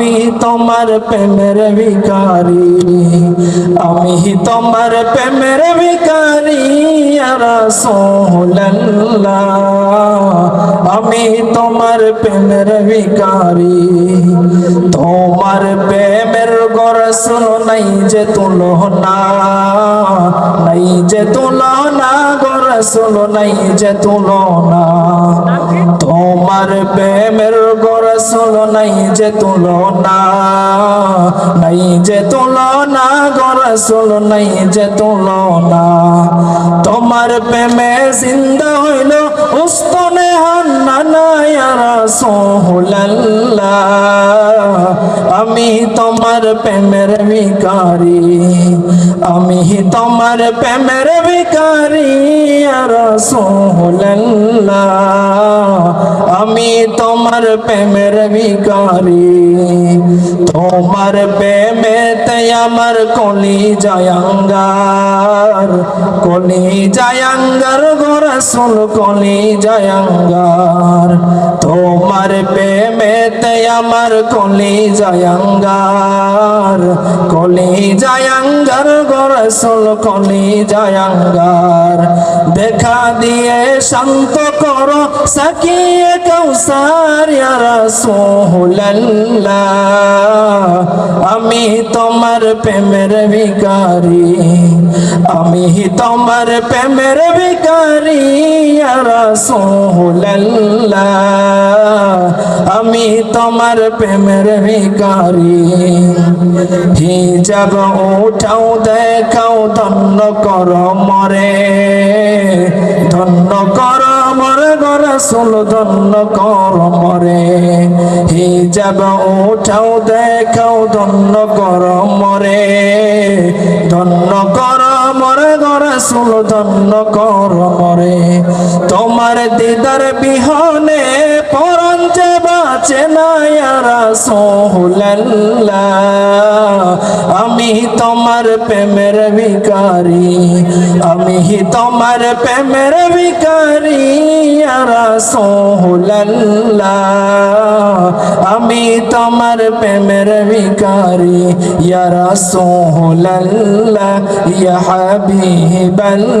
আমি তোমার প্রেমের ভিকারি আমি তোমার প্রেমের ভিকারি আমি তোমার প্রেমের ভিকারি তোমার প্রেমের গরসল নাই যে তুলো না নাই যে তুলো না গরসল নাই যে তুলো না তোমার প্রেমের গরসল নাই যে তুলো না নাই যে তুলনা গরসল নাই যে তুলনা। তোমার প্রেমে জিন্দা হইল উস্তনে আমি তোমার প্রেমের ভিকারি আমি তোমার প্রেমের ভিকারি রসোল্লাহ আমি তোমার প্রেমের ভিকারি তোমার আমার কলি জায়াঙ্গার কলি জায়াঙ্গার গোরসুল কলি জায়াঙ্গার। তোমার প্রেমেতে আমার কলি জায়াঙ্গার কলি জায়াঙ্গার গোরসুল কলি জায়াঙ্গার। দেখা দিয়ে শান্ত করো সাকিয়ে কৌসার রসোল্লাহ আমি তোমার প্রেমের ভিকারি আমি তোমার প্রেমের ভিকারি রসোল্লাহ আমি তোমার প্রেমের ভিকারি হিজাব উঠাও, দেখাও, ধন্য কর মরে। ধন্য কর মরে গরসুল ধন্য কর মরে। হিজাব উঠাও, দেখাও, ধন্য কর মরে। ধন্য কর মরে গরসুল ধন্য কর মরে। তোমার দিদার বিহনে পরঞ্চে বাঁচে না আমি তোমার প্রেমের ভিকারি আমি তোমার প্রেমের ভিকারি আমি তোমার প্রেমের ভিকারি ইয়া রাসূলুল্লাহ। ইয়া হাবিবাল্লাহ।